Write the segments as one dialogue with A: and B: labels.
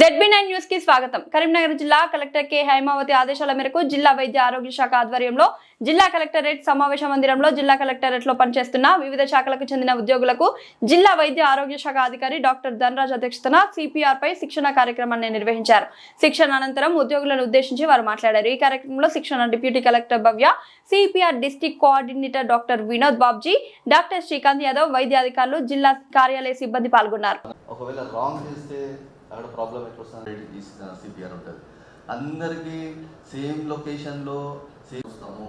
A: ZB nine న్యూస్కి స్వాగతం. కరీంనగర్ జిల్లా కలెక్టర్ కె. హైమావతి ఆదేశాల మేరకు జిల్లా వైద్య ఆరోగ్య శాఖ ఆధ్వర్యంలో జిల్లా కలెక్టరేట్ సమావేశ మందిరంలో జిల్లా కలెక్టరేట్లో పనిచేస్తున్న వివిధ శాఖలకు చెందిన ఉద్యోగులకు జిల్లా వైద్య ఆరోగ్య శాఖ అధికారి డాక్టర్ ధనరాజ్ అధ్యక్షతన సిపిఆర్ పై శిక్షణ కార్యక్రమాన్ని నిర్వహించారు. శిక్షణ అనంతరం ఉద్యోగులను ఉద్దేశించి వారు మాట్లాడారు. ఈ కార్యక్రమంలో శిక్షణ deputy collector Bhavya CPR district coordinator doctor Vinod Babji doctor Srikanth Yadav వైద్య అధికారులు జిల్లా కార్యాలయ సిబ్బంది పాల్గొన్నారు.
B: ఒకవేళ రాంగ్ చేస్తే అక్కడ ప్రాబ్లం ఎట్లా వస్తుంది? తీసిన సిపిఆర్ ఉంటుంది. అందరికీ సేమ్ లొకేషన్లో సేమ్ వస్తాము.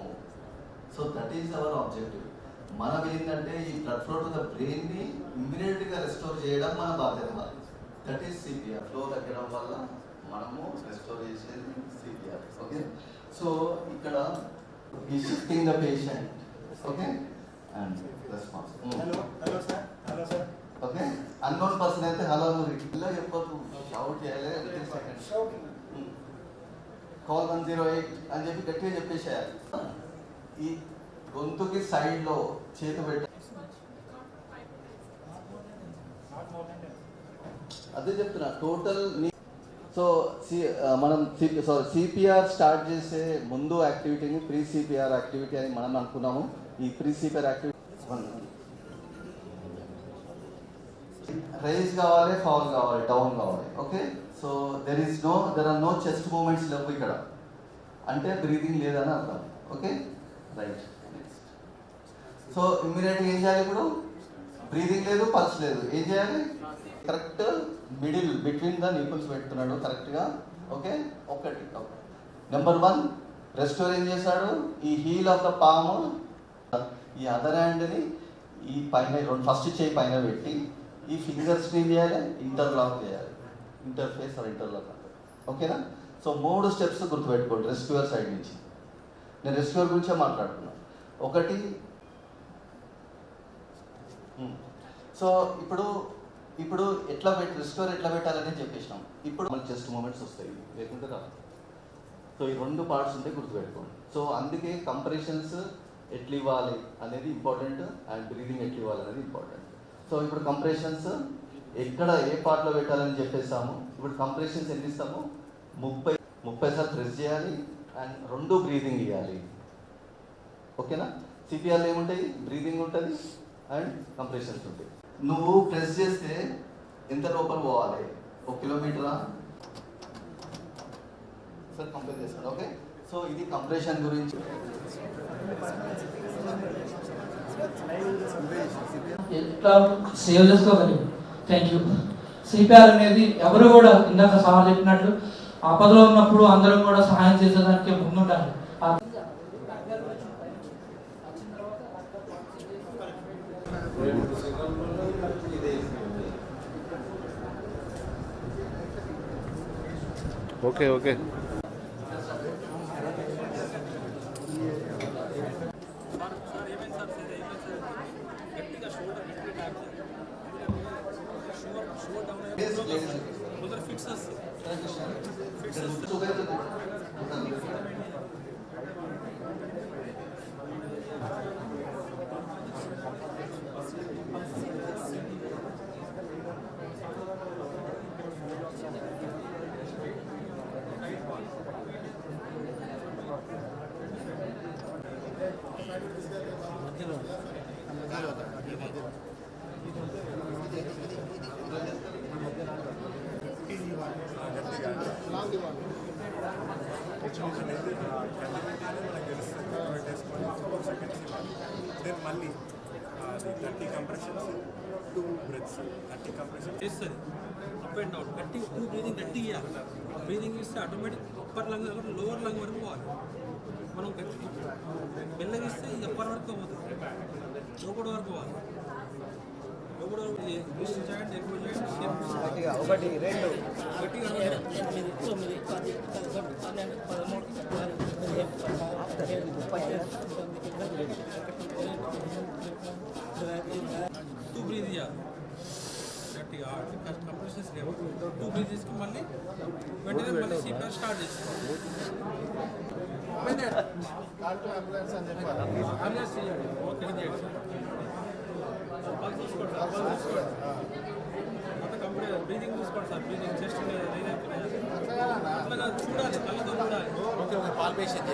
B: So that is our objective మనం ఏంటంటే ఈ బ్లడ్ ఫ్లో టు ద బ్రెయిన్ని ఇమ్మీడియట్గా రెస్టోర్ చేయడం మన బాధ్యత దట్ ఈస్ సిపిఆర్ ఫ్లో తగ్గడం వల్ల మనము రెస్టోర్ చేసేది సిపిఆర్ ఓకే సో ఇక్కడ ఈ shifting the patient okay and response
C: hello hello sir hello sir
B: okay unknown person అయితే హలో నువ్వు ఇలా చెప్పొద్దు. షౌట్ చేయాలి కాల్ వన్ జీరో ఎయిట్ అని చెప్పి గట్టిగా చెప్పేసేయాలి. ఈ గొంతుకి సైడ్లో చేతి పెట్ట అదే చెప్తున్నా టోటల్ సో సి మనం సారీ సిపిఆర్ స్టార్ట్ చేసే ముందు యాక్టివిటీని ప్రీ సిపిఆర్ యాక్టివిటీ అని మనం అనుకున్నాము. ఈ ప్రీ సిపిఆర్ యాక్టివిటీ రైజ్ కావాలి ఫాల్ కావాలి డౌన్ కావాలి. Okay so there is no there are no chest movements లేవు ఇక్కడ. అంటే బ్రీతింగ్ లేదని అర్థం. ఓకే రైట్ నెక్స్ట్ సో ఇమ్మీడియట్గా ఏం చేయాలి ఇప్పుడు? బ్రీతింగ్ లేదు పల్స్ లేదు. ఏం చేయాలి? Correct middle between the nipples పెడుతున్నాడు కరెక్ట్గా ఓకే ఒకటి నెంబర్ వన్ రెస్టోర్ ఏం చేశాడు ఈ హీల్ ఆఫ్ ద పాము ఈ అదర్ హ్యాండ్ని ఈ పైన రెండు ఫస్ట్ చేయి పైన పెట్టి ఈ ఫింగర్స్ని ఏం చేయాలి ఇంటర్లాక్ చేయాలి. ఇంటర్ఫేస్ ఆర్ ఇంటర్లాక్ అంటారు. ఓకేనా? సో మూడు స్టెప్స్ గుర్తుపెట్టుకోండి రెస్క్యూర్ సైడ్ నుంచి. నేను రెస్క్యూర్ గురించే మాట్లాడుతున్నాను ఒకటి సో ఇప్పుడు ఇప్పుడు ఎట్లా పెట్టి రెస్క్యూర్ ఎట్లా పెట్టాలని చెప్పేసినాం. ఇప్పుడు మనకి జస్ట్ మూమెంట్స్ వస్తాయి లేకుంటే రాదు సో ఈ రెండు పార్ట్స్ ఉంటే గుర్తుపెట్టుకోండి. సో అందుకే కంపరేషన్స్ ఎట్లు ఇవ్వాలి అనేది ఇంపార్టెంట్ అండ్ బ్రీదింగ్ ఎట్లు ఇవ్వాలి అనేది ఇంపార్టెంట్. సో ఇప్పుడు కంప్రెషన్స్ ఎక్కడ ఏ పార్ట్లో పెట్టాలని చెప్పేసాము. ఇప్పుడు కంప్రెషన్స్ ఎన్ని ఇస్తాము? ముప్పై ముప్పై సార్లు ప్రెస్ చేయాలి అండ్ రెండు బ్రీదింగ్ ఇవ్వాలి ఓకేనా? సిపిఆర్లో ఏముంటాయి? బ్రీదింగ్ ఉంటుంది అండ్ కంప్రెషన్స్ ఉంటాయి. నువ్వు ప్రెస్ చేస్తే ఎంత లోపల పోవాలి? ఒక కిలోమీటరా? సార్ కంపేర్ చేస్తాడు ఓకే? సో ఇది కంప్రెషన్ గురించి.
D: ఎట్లా సేవ్ చేసుకోగలిగాం థ్యాంక్ యూ సిపిఆర్ అనేది ఎవరు కూడా ఇందాక సార్ చెప్పినట్లు ఆపదలో ఉన్నప్పుడు అందరం కూడా సహాయం చేసేదానికి ముందుండాలి. ఓకే
C: ఓకే ఓకే
E: దెన్ మళ్ళీ అది thirty compressions two breaths thirty compressions
F: చేస్తుంది అప్ అండ్ డౌన్ గట్టి టూ బ్రీదింగ్ గట్టి ఇవ్వాలి బ్రీదింగ్ ఇస్తే ఆటోమేటిక్ అప్పర్ లంగ్ దగ్గర లోవర్ లంగ్ వరకు పోవాలి మనం గట్టి మెల్లగా ఇస్తే ఇది అప్పర్ వరకు పోతుంది లోపల వరకు పోవాలి లోపల వరకు మిషన్ చేయండి ఎక్కువ చేయండి ఒకటి రెండు
G: ఎనిమిది తొమ్మిది పది పదకొండు పన్నెండు పదమూడు పద్నాలుగు పదిహేను పదహారు పదిహేడు పద్దెనిమిది
F: టూ థర్టీ ఆర్ట్ ఫస్ట్ కంప్లీట్ చేసినాము టూ బ్రిడ్జెస్కి మళ్ళీ వెంటనే మళ్ళీ సీపీఆర్ స్టార్ట్ చేస్తాం అంబులెన్స్ చేయండి ఓకే చేయండి సార్ చూసుకోండి సార్ బల్ చూసుకోండి అంత కంప్లీట్ బ్రీదింగ్ చూసుకోండి సార్ బ్రీదింగ్ చెస్ట్
H: అట్లా చూడాలి కళ్ళతో చూడాలి ఓకే ఓకే పాల్ పేషెంట్